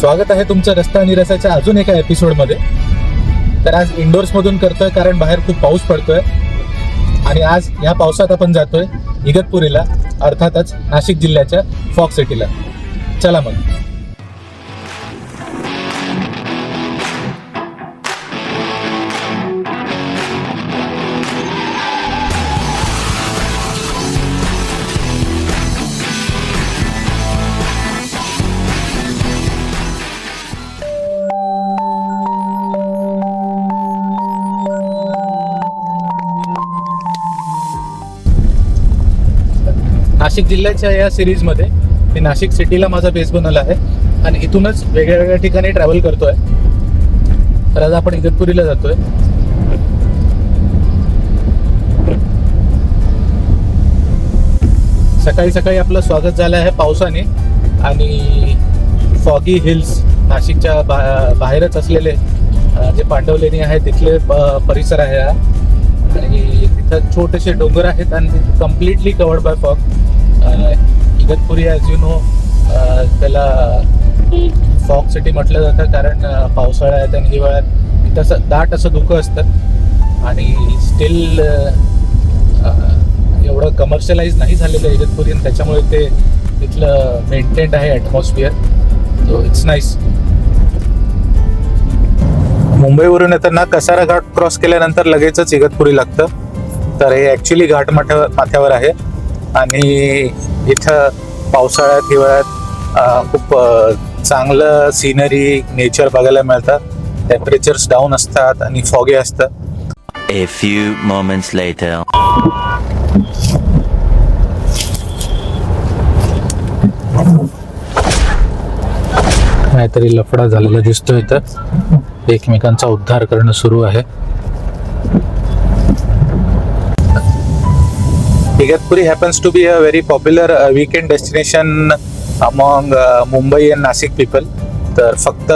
स्वागत आहे तुमचं रस्ता आणि रसाच्या अजून एका एपिसोडमध्ये. तर आज इंडोर्समधून करतोय कारण बाहेर खूप पाऊस पडतोय. आणि आज या पावसात आपण जातोय इगतपुरीला अर्थातच नाशिक जिल्ह्याच्या फॉक सिटीला. चला मग. नाशिक जिल्ह्याच्या या सिरीजमध्ये मी नाशिक सिटीला माझा बेस बनवला आहे. आणि इथूनच वेगळ्या वेगळ्या ठिकाणी ट्रॅव्हल करतोय. तर आज आपण इगतपुरीला जातोय. सकाळी सकाळी आपलं स्वागत झालं आहे पावसाने. आणि फॉगी हिल्स नाशिकच्या बा बाहेरच असलेले जे पांडवलेणी आहे तिथले परिसर आहे हा. आणि तिथं छोटेसे डोंगर आहेत आणि completely covered by fog Igatpuri as you know त्याला फॉग सिटी म्हटलं जातं कारण पावसाळ्यात आणि हिवाळ्यात तसं दाट असं धुकं असतं. आणि स्टील एवढं कमर्शियलाइज नाही झालेलं आहे इगतपुरी आणि त्याच्यामुळे ते तिथलं मेंटेन्ड आहे ॲटमॉस्फिअर सो इट्स नाईस मुंबईवरून येताना कसारा घाट क्रॉस केल्यानंतर लगेचच इगतपुरी लागतं. तर हे ॲक्च्युली घाट माथ्या माथ्यावर आहे. आणि इथं पावसाळ्यात हिवाळ्यात खूप चांगलं सिनरी नेचर बघायला मिळतं. टेम्परेचर्स डाऊन असतात आणि फॉगे असतं. A few moments later. काहीतरी लफडा झालेला दिसतोय इथं. एकमेकांचा उद्धार करणं सुरू आहे. Igatpuri happens to be a very popular weekend destination among Mumbai and Nashik people तर फक्त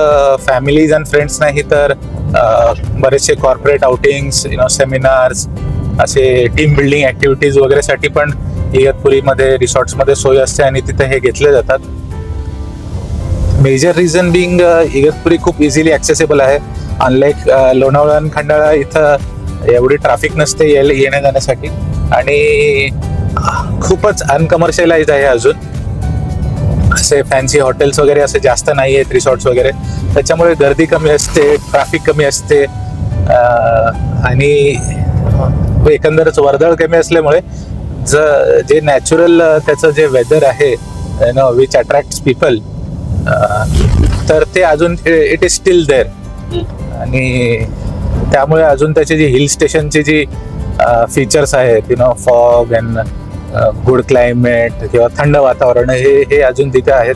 फॅमिलीज अँड फ्रेंड्स नाही तर बरेचसे corporate outings you know seminars असे टीम बिल्डिंग ऍक्टिव्हिटीज वगैरेसाठी पण इगतपुरीमध्ये रिसॉर्ट्समध्ये सोय असते आणि तिथे हे घेतले जातात. मेजर रिझन बिंग इगतपुरी खूप इझिली ॲक्सेसेबल आहे. अनलाईक uh, लोणावळा आणि खंडाळा इथं एवढी ट्रॅफिक नसते यायला येण्या जाण्यासाठी आणि खूपच अनकमर्शियलाइज आहे अजून. असे फॅन्सी हॉटेल्स वगैरे असे जास्त नाही आहेत रिसॉर्ट्स वगैरे. त्याच्यामुळे गर्दी कमी असते ट्रॅफिक कमी असते. आणि एकंदरच वर्दळ कमी असल्यामुळे ज जे नॅचरल त्याचं जे वेदर आहे नो विच अट्रॅक्ट पीपल तर ते अजून इट इज स्टील देअर आणि त्यामुळे अजून त्याची जी हिल स्टेशनची जी फीचर्स आहेत you know fog and good climate किंवा थंड वातावरण हे हे अजून तिथे आहेत.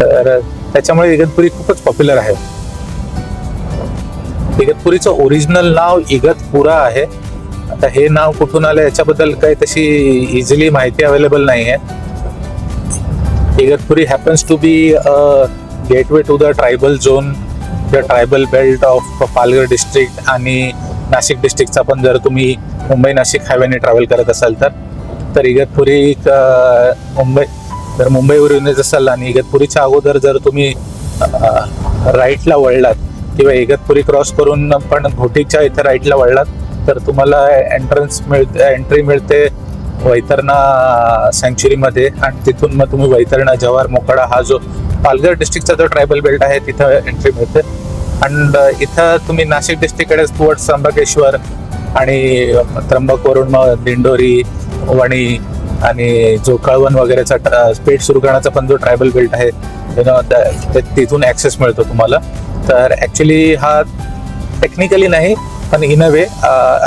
तर त्याच्यामुळे इगतपुरी खूपच पॉप्युलर आहे. इगतपुरीचं ओरिजिनल नाव इगतपुरा आहे. आता हे नाव कुठून आलं याच्याबद्दल काही तशी इझिली माहिती अवेलेबल नाही आहे. Igatpuri happens to be a gateway to the tribal zone the tribal belt of Palghar district आणि नाशिक डिस्ट्रिक्टचा पण जर तुम्ही मुंबई नाशिक हायवेने ट्रॅव्हल करत असाल तर तर इगतपुरी मुंबई जर मुंबईवरून येत असाल आणि इगतपुरीच्या अगोदर जर तुम्ही राईटला वळलात किंवा इगतपुरी क्रॉस करून पण घोटीच्या इथे राईटला वळलात तर तुम्हाला एंट्रन्स मिळते एंट्री मिळते वैतरणा सँक्च्युरीमध्ये आणि तिथून मग तुम्ही वैतरणा जव्हार मोकडा हा जो पालघर डिस्ट्रिक्टचा जो ट्रायबल बेल्ट आहे तिथं एंट्री मिळते. अँड uh, इथं तुम्ही नाशिक डिस्ट्रिक्टकडे स्पोर्ट त्र्यंबकेश्वर आणि त्र्यंबकवरून मग दिंडोरी वणी आणि जोकाळवण वगैरेचा स्पीड सुरू करण्याचा पण जो ट्रायबल बेल्ट आहे ते- तिथून ॲक्सेस मिळतो तुम्हाला. तर ॲक्च्युली हा टेक्निकली नाही पण इन अ वे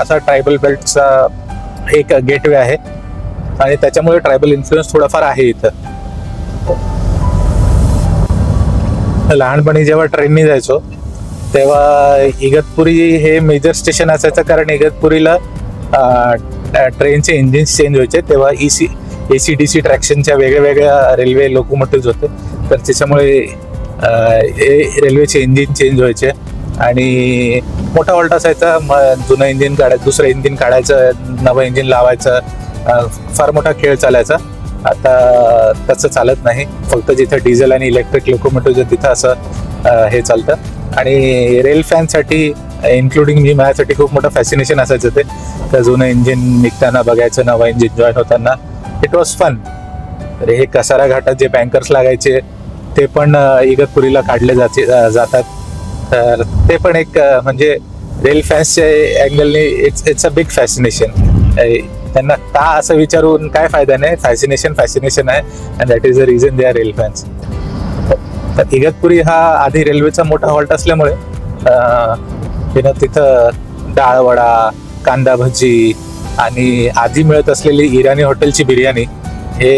असा ट्रायबल बेल्टचा एक गेटवे आहे. आणि त्याच्यामुळे ट्रायबल इन्फ्लुएन्स थोडाफार आहे इथं. लहानपणी जेव्हा ट्रेननी जायचो तेव्हा इगतपुरी हे मेजर स्टेशन असायचं कारण इगतपुरीला ट्रेनचे इंजिन्स चेंज व्हायचे. तेव्हा E C A C D C ट्रॅक्शनच्या वेगळ्या वेगळ्या रेल्वे लोकोमोटिव्ह होते. तर त्याच्यामुळे रेल्वेचे इंजिन चेंज व्हायचे. आणि मोठा ऑल्ट असायचा. मग जुनं इंजिन काढायचं दुसरं इंजिन काढायचं नवं इंजिन लावायचं. फार मोठा खेळ चालायचा. आता तसं चालत नाही. फक्त जिथं डिझेल आणि इलेक्ट्रिक लोकोमोटिव्ह तिथं असं हे चालतं. आणि रेल फॅनसाठी इन्क्लुडिंग मी माझ्यासाठी खूप मोठं फॅसिनेशन असायचं ते. त्या जुनं इंजिन निघताना बघायचं नवं इंजिन जॉईन होताना. इट वॉज फन अरे हे कसारा घाटात जे बँकर्स लागायचे ते पण इगतपुरीला काढले जाते जातात. तर ते पण एक म्हणजे रेल फॅन्सच्या अँगलने it's it's a big fascination त्यांना का असं विचारून काय फायदा नाही? फॅसिनेशन फॅसिनेशन आहे. And that is a reason they are rail fans तर इगतपुरी हा आधी रेल्वेचा मोठा हॉल्ट असल्यामुळे तिथं डाळवडा कांदा भजी आणि आधी मिळत असलेली इराणी हॉटेलची बिर्याणी हे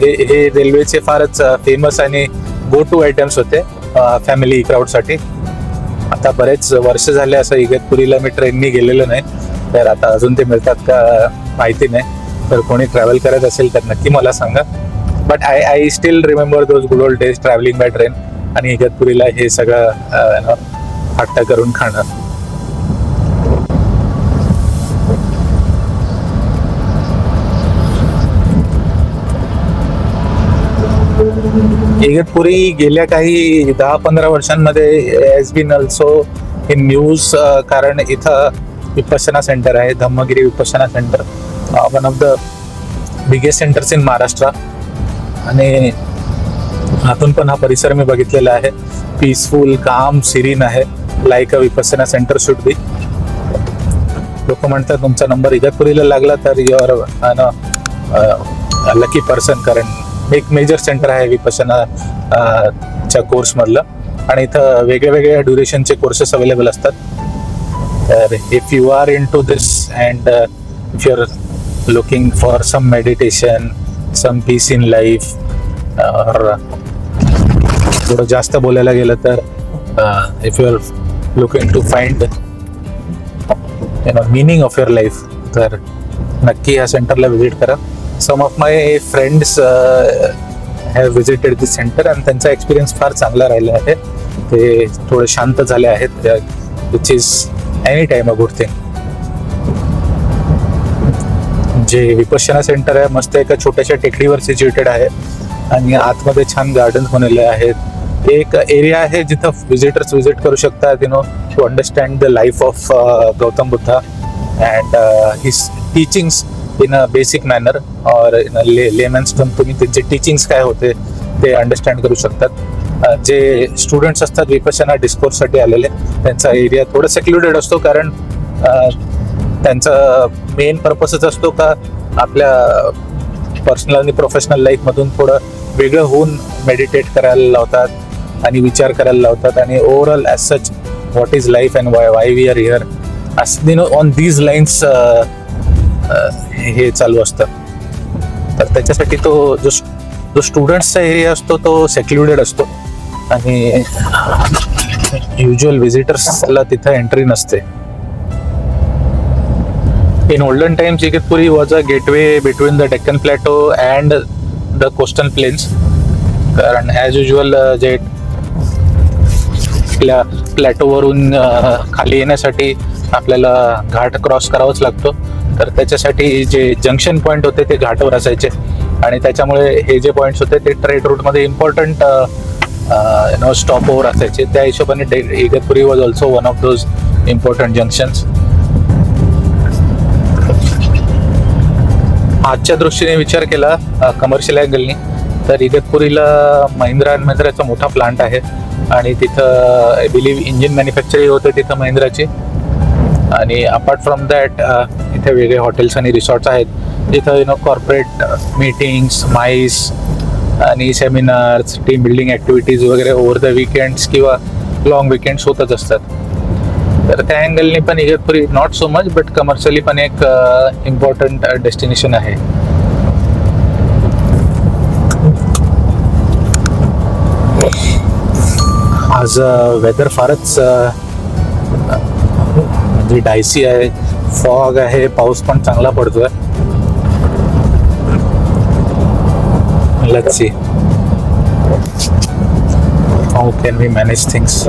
हे हे रेल्वेचे फारच फेमस आणि गो टू आयटम्स होते फॅमिली क्राऊडसाठी आता बरेच वर्ष झाले असं इगतपुरीला मी ट्रेननी गेलेलो नाही तर आता अजून ते मिळतात का माहिती नाही. तर कोणी ट्रॅव्हल करत असेल तर नक्की मला सांगा. But I I still remember those good old days travelling by train आणि इगतपुरीला हे सगळं हट्ट करून खाणं. इगतपुरी गेल्या काही दहा पंधरा वर्षांमध्ये has been also in news कारण इथं विपसना सेंटर आहे Dhammagiri Vipassana centre one of the biggest centres in Maharashtra आणि आतून पण हा परिसर मी बघितलेला आहे. पीसफुल काम सिरीन आहे. Like a Vipassana centre should be लोक म्हणतात तुमचा नंबर इगतपुरीला लागला तर युअर लकी पर्सन कारण एक मेजर सेंटर आहे विपसना uh, च्या कोर्समधलं आणि इथं वेगळ्या वेगळ्या ड्युरेशनचे कोर्सेस अवेलेबल असतात. तर if you are into this and if your looking for some meditation some peace in life थोडं जास्त बोलायला गेलं तर if you are looking to find you know meaning of your life तर नक्की ह्या सेंटरला व्हिजिट करा. Some of my friends have visited this centre आणि त्यांचा एक्सपिरियन्स फार चांगला राहिला आहे. ते थोडे शांत झाले आहेत which is any time a good thing जे विपश्यना सेंटर आहे मस्त एका छोट्याशा टेकडीवर सिच्युएटेड आहे आणि आतमध्ये छान गार्डन्स बनवले आहेत. एक एरिया आहे जिथं विजिटर्स विजिट करू शकतात you know to understand the life of Gautam Buddha and his teachings in a basic manner और इन ले लेमन्स तुम्ही त्यांचे टीचिंग्स काय होते ते अंडरस्टँड करू शकतात. जे स्टुडंट्स असतात विपशना डिस्कोर्ससाठी आलेले त्यांचा एरिया थोडं सेक्ल्युडेड असतो कारण त्यांचा मेन पर्पजच असतो का आपल्या पर्सनल आणि प्रोफेशनल लाईफमधून थोडं वेगळं होऊन मेडिटेट करायला लावतात आणि विचार करायला लावतात आणि overall as such what is life and why why we are here असं नो ऑन दीज लाईन्स हे चालू असतं. तर त्याच्यासाठी तो जो जो स्टुडंट्सचा एरिया असतो तो सेक्लुडेड असतो. आणि युजल व्हिजिटर्सला तिथं एंट्री नसते. In olden times, Igatpuri was a gateway between the Deccan Plateau and the coastal plains. कारण ॲज युजल जे आपल्या प्लॅटोवरून खाली येण्यासाठी आपल्याला घाट क्रॉस करावाच लागतो. तर त्याच्यासाठी जे जंक्शन पॉईंट होते ते घाटावर असायचे. आणि त्याच्यामुळे हे जे पॉईंट्स होते ते ट्रेड रूटमध्ये इम्पॉर्टंट नो स्टॉप ओव्हर असायचे. त्या हिशोबाने day- Igatpuri was also one of those important junctions आजच्या दृष्टीने विचार केला कमर्शियल अँगलनी तर इगतपुरीला महिंद्रा अँड महिंद्राचा मोठा प्लांट आहे. आणि तिथं आय बिलीव्ह इंजिन मॅन्युफॅक्चरिंग होते तिथं महिंद्राची. आणि अपार्ट फ्रॉम दॅट इथे वेगळे हॉटेल्स आणि रिसॉर्ट्स आहेत. तिथं you know corporate meetings MICE आणि सेमिनार्स टीम बिल्डिंग ॲक्टिव्हिटीज वगैरे ओव्हर द विकेंड्स किंवा लाँग विकेंड्स होतच असतात. तर त्या अँगलने पण Igatpuri not so much but commercially पण एक uh, इम्पॉर्टंट डेस्टिनेशन uh, आहे. आज uh, वेदर फारच म्हणजे डायसी आहे. फॉग आहे पाऊस पण चांगला पडतोय. Let's see how can we manage things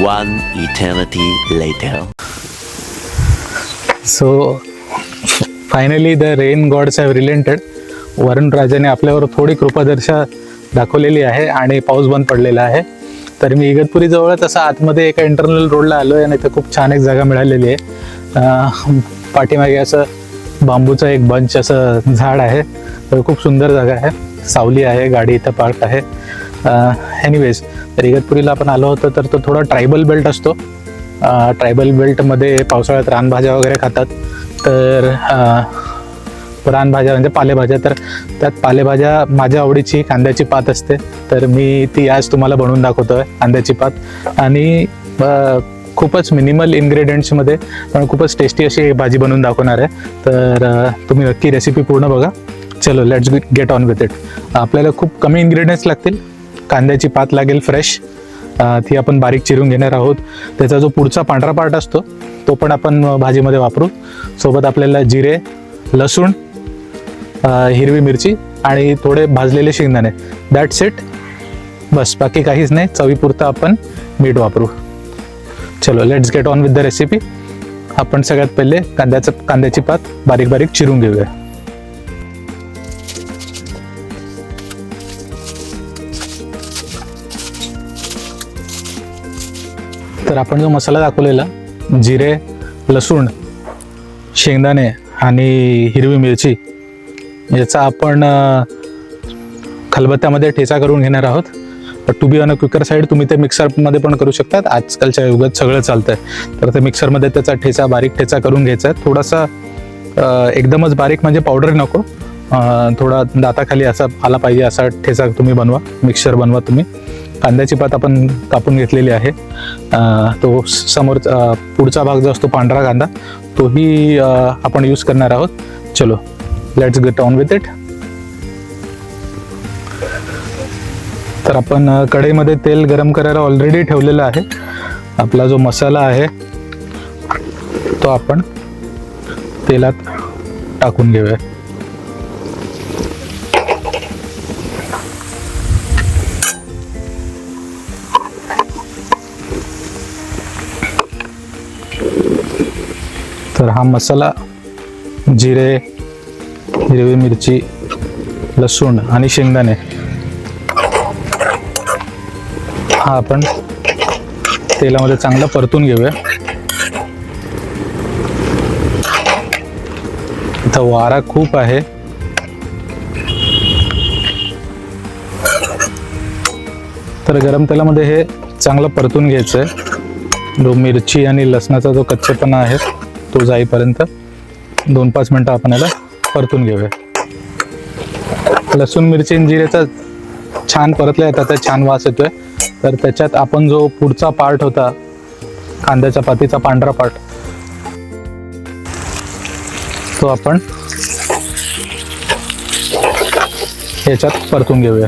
One eternity later. So finally the rain gods have relented Varun राजाने आपल्यावर थोडी कृपादर्शा दाखवलेली आहे आणि पाऊस बंद पडलेला आहे. तर मी इगतपुरी जवळच असं आतमध्ये एका इंटरनल रोडला आलो आहे आणि इथं खूप छान एक जागा मिळालेली आहे. पाठीमागे असं बांबूचं एक बंच असं झाड आहे. तर खूप सुंदर जागा आहे. सावली आहे गाडी इथं पार्क आहे. एनिवेज तर इगतपुरीला आपण आलो होतो तर तो थोडा ट्रायबल बेल्ट असतो. ट्रायबल बेल्टमध्ये पावसाळ्यात रानभाज्या वगैरे खातात. तर रानभाज्या म्हणजे पालेभाज्या. तर त्यात पालेभाज्या माझ्या आवडीची कांद्याची पात असते. तर मी ती आज तुम्हाला बनवून दाखवतोय कांद्याची पात. आणि खूपच मिनिमल इन्ग्रेडियंट्समध्ये पण खूपच टेस्टी अशी भाजी बनवून दाखवणार आहे. तर तुम्ही नक्की रेसिपी पूर्ण बघा. चलो let's get on with it आपल्याला खूप कमी इन्ग्रेडियंट्स लागतील. कांद्याची पात लागेल फ्रेश ती आपण बारीक चिरून घेणार आहोत. त्याचा जो पुढचा पांढरा पार्ट असतो तो पण आपण भाजीमध्ये वापरू. सोबत आपल्याला जिरे लसूण हिरवी मिरची आणि थोडे भाजलेले शेंगदाणे. दॅट्स इट बस बाकी काहीच नाही. चवीपुरतं आपण मीठ वापरू. चलो let's get on with the recipe आपण सगळ्यात पहिले कांद्याचं कांद्याची पात बारीक बारीक चिरून घेऊया. तर आपण जो मसाला दाखवलेला जिरे लसूण शेंगदाणे आणि हिरवी मिरची याचा आपण खलबत्त्यामध्ये ठेचा करून घेणार आहोत. To be on a quicker side तुम्ही ते मिक्सरमध्ये पण करू शकतात. आजकालच्या युगात सगळं चालतंय. तर ते मिक्सरमध्ये त्याचा ठेचा बारीक ठेचा करून घ्यायचा. आहे थोडासा एकदमच बारीक म्हणजे पावडर नको. थोडा दाताखाली असा आला पाहिजे असा ठेचा तुम्ही बनवा. मिक्सर बनवा तुम्ही. कांद्याची पात आपण कापून घेतलेली आहे. तो समोर पुढचा भाग जो असतो पांढरा कांदा तोही आपण यूज करणार आहोत. चलो let's get on with it तर आपण कढईमध्ये तेल गरम करायला ऑलरेडी ठेवलेलं आहे. आपला जो मसाला आहे तो आपण तेलात टाकून घेऊया. तर हा मसाला जिरे हिरवी मिरची लसूण आणि शेंगदाणे हा आपण तेलामध्ये चांगला परतून घेऊया. इथं वारा खूप आहे. तर गरम तेलामध्ये हे चांगलं परतून घ्यायचं आहे जो मिरची आणि लसणाचा जो कच्चेपणा आहे तो जाईपर्यंत दोन पाच मिनटं आपण याला परतून घेऊया. लसूण मिरची आणि जिरेचा छान परतल्या येतात त्याचा छान वास येतोय. तर त्याच्यात आपण जो पुढचा पार्ट होता कांद्याच्या पातीचा पांढरा पार्ट तो आपण याच्यात परतून घेऊया.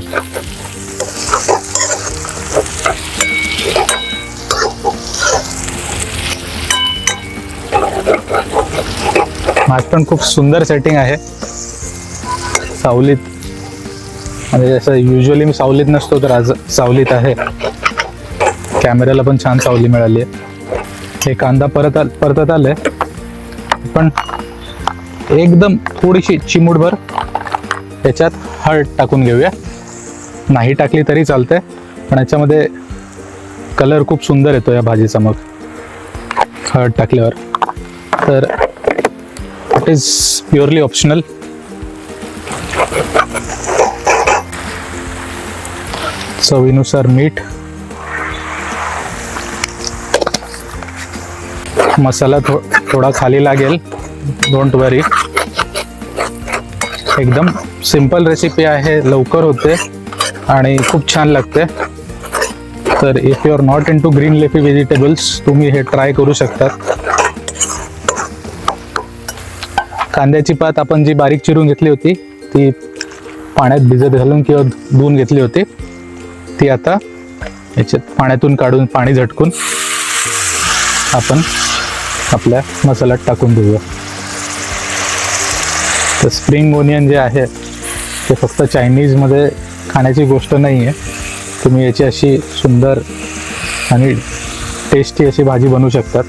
आज पण खूप सुंदर सेटिंग आहे. सावलीत. म्हणजे जसं युजली मी सावलीत नसतो तर आज सावलीत आहे. कॅमेऱ्याला पण छान सावली मिळाली आहे हे कांदा परत आ- परतत आले पण एकदम थोडीशी चिमूटभर त्याच्यात हळद टाकून घेऊया. नाही टाकली तरी चालते पण याच्यामध्ये कलर खूप सुंदर येतो या भाजीचा मग. हळद टाकल्यावर. तर इट इज प्युअरली ऑप्शनल चवीनुसार मीठ मसाला थो थोडा खाली लागेल डोंट वरी एकदम सिंपल रेसिपी आहे लवकर होते आणि खूप छान लागते तर if you are not into green leafy vegetables तुम्ही हे ट्राय करू शकतात कांद्याची पात आपण जी बारीक चिरून घेतली होती ती पाण्यात भिजत घालून किंवा धुवून घेतली होती ती आता याच्यात पाण्यातून काढून पाणी झटकून आपण आपल्या मसाल्यात टाकून देऊया. तर स्प्रिंग ओनियन जे आहे ते फक्त चायनीजमध्ये खाण्याची गोष्ट नाही आहे तुम्ही याची अशी सुंदर आणि टेस्टी अशी भाजी बनवू शकतात.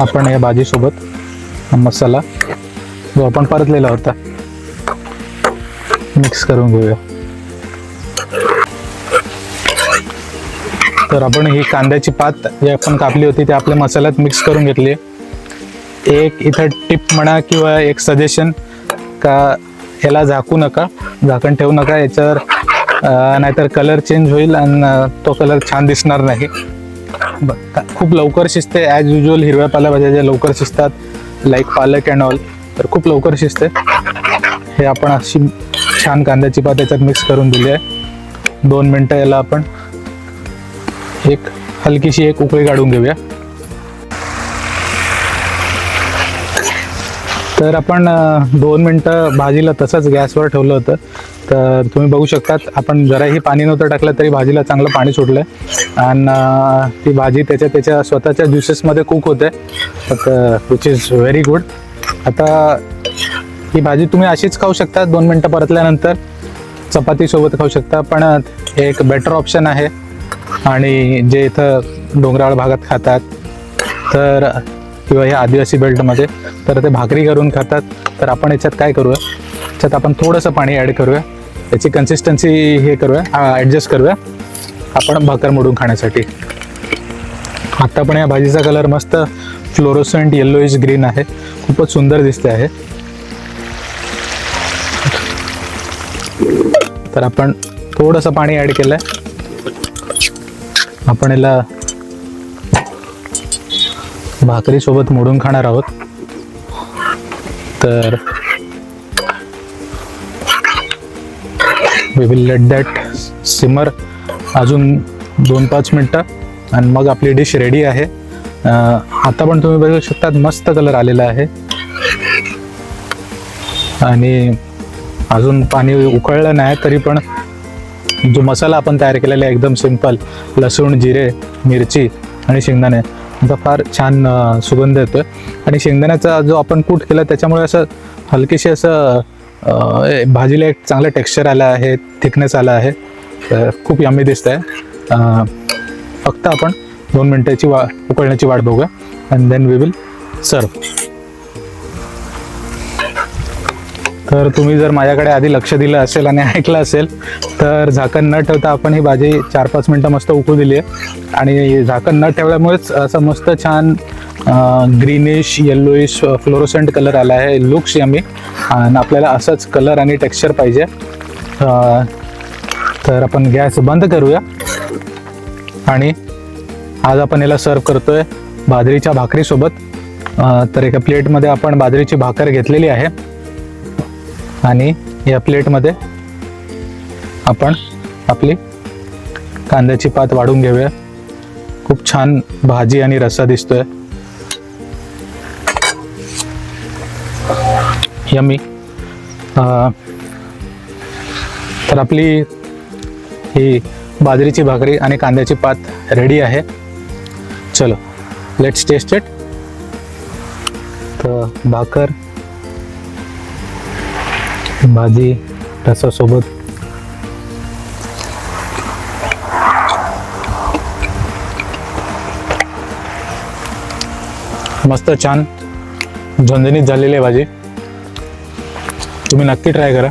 आपण या भाजीसोबत मसाला. जो आपण परतलेला होता मिक्स करून घेऊया. तर आपण ही कांद्याची पात जी आपण कापली होती ती आपल्या मसाल्यात मिक्स करून घेतली. एक इथं टिप म्हणा किंवा एक सजेशन का याला झाकू नका. झाकण ठेवू नका याच्यावर नाहीतर कलर चेंज होईल आणि तो कलर छान दिसणार नाही. खूप लवकर शिजते ॲज युजल हिरव्या पालेभाज्या ज्या लवकर शिजतात लाईक पालक अँड ऑल तर खूप लवकर शिजते. हे आपण अशी छान कांद्याची पात याच्यात मिक्स करून दिली आहे. दोन मिनटं याला आपण एक हलकीशी एक उकळी काढून घेऊया. तर आपण दोन मिनटं भाजीला तसंच गॅसवर ठेवलं होतं. तर तुम्ही बघू शकतात आपण जराही पाणी नव्हतं टाकलं तरी भाजीला चांगलं पाणी सुटलं आणि uh, ती भाजी त्याच्या त्याच्या स्वतःच्या ज्युसेसमध्ये कुक होते. विच इज व्हेरी गुड आता ही भाजी तुम्ही अशीच खाऊ शकता दोन मिनटं परतल्यानंतर. चपातीसोबत खाऊ शकता पण uh, एक बेटर ऑप्शन आहे. आणि जे इथं डोंगराळ भागात खातात तर किंवा ह्या आदिवासी बेल्टमध्ये तर ते भाकरी करून खातात. तर आपण याच्यात काय करूया? याच्यात आपण थोडंसं पाणी ॲड करूया. याची कन्सिस्टन्सी हे करूया uh, ॲडजस्ट करूया. आपण भाकर मोडून खाण्यासाठी. आत्ता पण या भाजीचा कलर मस्त फ्लोरोसंट येल्लोइश ग्रीन आहे. खूपच सुंदर दिसते आहे. तर आपण थोडंसं पाणी ॲड केलं आहे आपण याला भाकरीसोबत मोडून खाणार आहोत. तर we will let that simmer अजून दोन पाच मिनटं आणि मग आपली डिश रेडी आहे. आता पण तुम्ही बघू शकतात मस्त कलर आलेला आहे. आणि अजून पाणी उकळलं नाही तरी पण जो मसाला आपण तयार केलेला आहे एकदम सिंपल लसूण जिरे मिरची आणि शेंगदाणे. याचा फार छान सुगंध सुगंध येतोय. आणि शेंगदाण्याचा जो आपण कूट केला त्याच्यामुळे असं हलकीशी असं भाजीला एक चांगलं टेक्स्चर आलं आहे थिकनेस आला आहे. तर खूप यम्मी दिसत आहे. फक्त आपण दोन मिनिटाची वा उकळण्याची वाट बघूया. And then we will serve तर तुम्ही जर माझ्याकडे आधी लक्ष दिलं असेल आणि ऐकलं असेल तर झाकण न ठेवता आपण ही भाजी चार पाच मिनटं मस्त उकळू दिली आहे. आणि झाकण न ठेवल्यामुळेच असं मस्त छान ग्रीनिश येल्लोइश फ्लोरोसेंट कलर आला आहे. लुक्स यमी आणि आपल्याला असंच कलर आणि टेक्स्चर पाहिजे. तर आपण गॅस बंद करूया. आणि आज आपण याला सर्व करतोय बाजरीच्या भाकरीसोबत. तर एका प्लेटमध्ये आपण बाजरीची भाकर घेतलेली आहे. आणि या प्लेटमध्ये आपण आपली कांद्याची पात वाढून घेऊया. खूप छान भाजी आणि रस्सा दिसतोय. यमी तर आपली ही बाजरीची भाकरी आणि कांद्याची पात रेडी आहे. चलो लेट्स टेस्ट इट तर भाकर भाजी रसासोबत. मस्त छान झणझणीत झालेली आहे भाजी. तुम्ही नक्की ट्राय करा.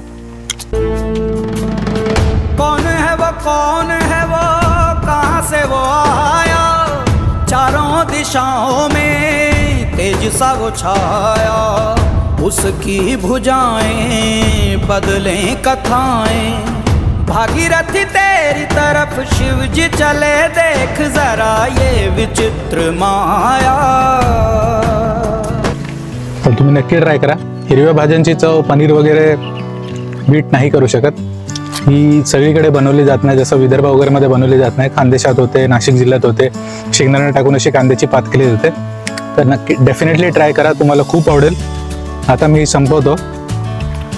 सा वो छाया उसकी भुजाएं बदलें कथाएं। भागीरथी तेरी तरफ शिव जी चले देख जरा ये विचित्र माया। तर तुम्ही नक्की ट्राय करा. हिरव्या भाज्यांची चव पनीर वगैरे बीट नाही करू शकत. ही सगळीकडे बनवली जात नाही जसं विदर्भ वगैरे मध्ये बनवली जात नाही. खानदेशात होते नाशिक जिल्ह्यात होते. शेंगदाणा टाकून अशी कांद्याची पात केली जाते. तर नक्की डेफिनेटली ट्राय करा. तुम्हाला खूप आवडेल. आता मी संपवतो.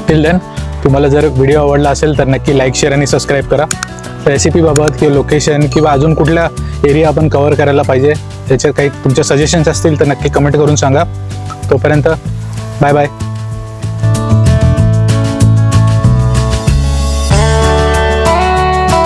टिल देन तुम्हाला जर व्हिडिओ आवडला असेल तर नक्की लाईक शेअर आणि सबस्क्राईब करा. रेसिपीबाबत किंवा लोकेशन किंवा अजून कुठल्या एरिया आपण कवर करायला पाहिजे त्याचे काही तुमच्या सजेशन्स असतील तर नक्की कमेंट करून सांगा. तोपर्यंत बाय बाय